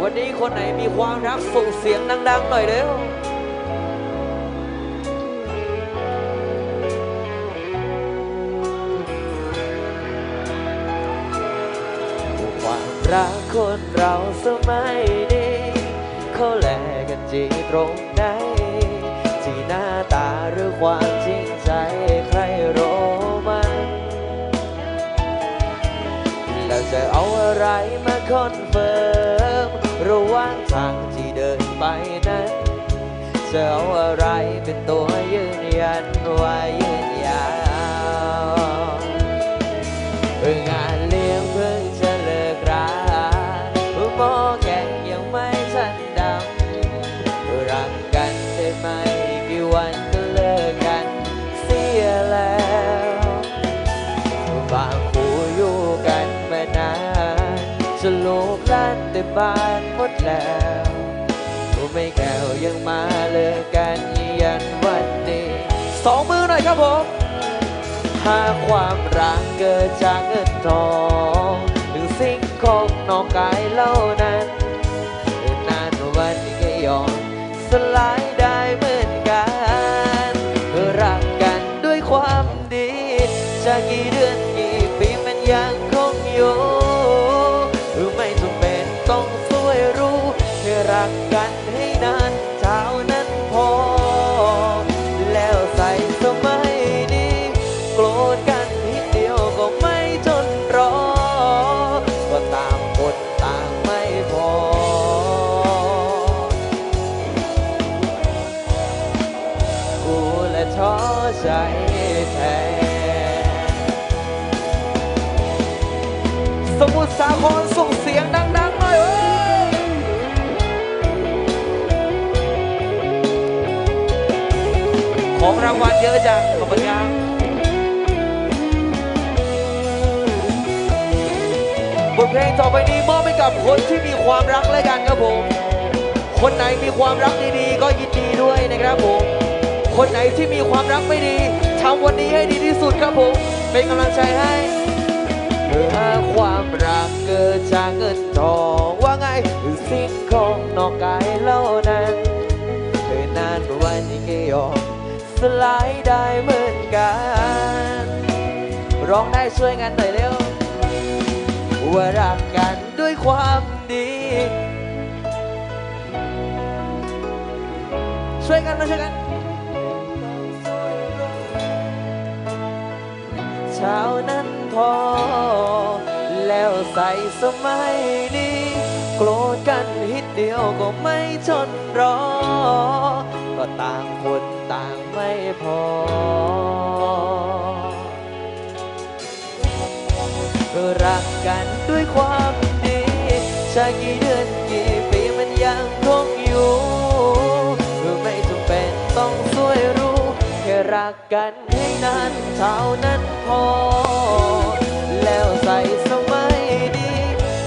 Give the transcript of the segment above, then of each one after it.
วันนี้คนไหนมีความรักส่งเสียงดัง ๆ หน่อยเร็วความรักคนเราสมัยนี้เขาแลกกันจีตรงไหนที่หน้าตาหรือความ จะเอาอะไรมาคอนเฟิร์มระหว่างทางที่เดินไปนั้นจะเอาอะไรเป็นตัวยืนยันว่าานแต่บ้านหมดแล้วไม่แก้วยังมาเลิกกันยันวันนี้สองมือหน่อยครับผมหาความรักเกิดจากเงินทองถึงสิ่งของนอกกายเล่านั้นนานวันนี้ก็ยอมสลายได้เหมือนกันรักกันด้วยความดี จะกี่เดือนกี่ปีมันยังคงอยู่ รักกันให้นานเท่านั้นพอ แล้วใส่สมัยนี้ โกรธกันนิดเดียวก็ไม่ทนรอ ก็ต่างคนต่างไม่พอ กูและท้อใจแทนสมุทรสาครส่งเสียงดังๆ ของรางวัลเยอะจังขอบคุณครับบทเพลงต่อไปนี้มอบให้กับคนที่มีความรักและกันครับผม คนไหนมีความรักดีๆ ก็ยินดีด้วยนะครับผม คนไหนที่มีความรักไม่ดีทำวันนี้ให้ดีที่สุดครับผม เป็นกำลังใจให้เมื่อความรักเกิดจากเงิน สลายได้เหมือนกัน ร้องได้ช่วยกันหน่อยเร็ว ว่ารักกันด้วยความดี ช่วยกันมาช่วยกัน เช้านั้นพอ แล้วใส่สมัยนี้ โกรธกันฮิตเดียวก็ไม่ทนรอ ก็ต่างคนต่างไม่พอ รักกันด้วยความดีจะกี่เดือนกี่ปีมันยังคงอยู่ไม่จำเป็นต้องสวยรู้ แค่รักกันให้นานเท่านั้นพอ แล้วใส่สมัยดี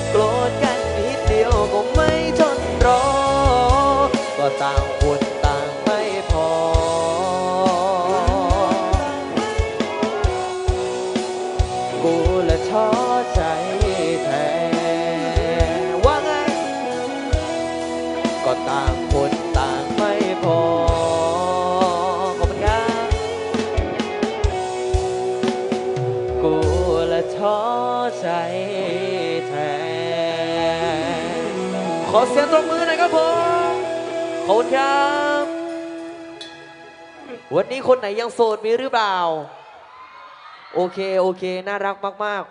โกรธกันนิดเดียวก็ไม่ทนรอ ก็ต่าง กูละท้อใจแท้ว่าไง ก็ต่างคนต่างไม่พอขอบคุณครับกูละท้อใจแท้ขอเสียงตบมือหน่อยครับผมขอบคุณครับ วันนี้คนไหนยังโสดมีหรือเปล่า โอเค โอเค น่ารักมาก ๆ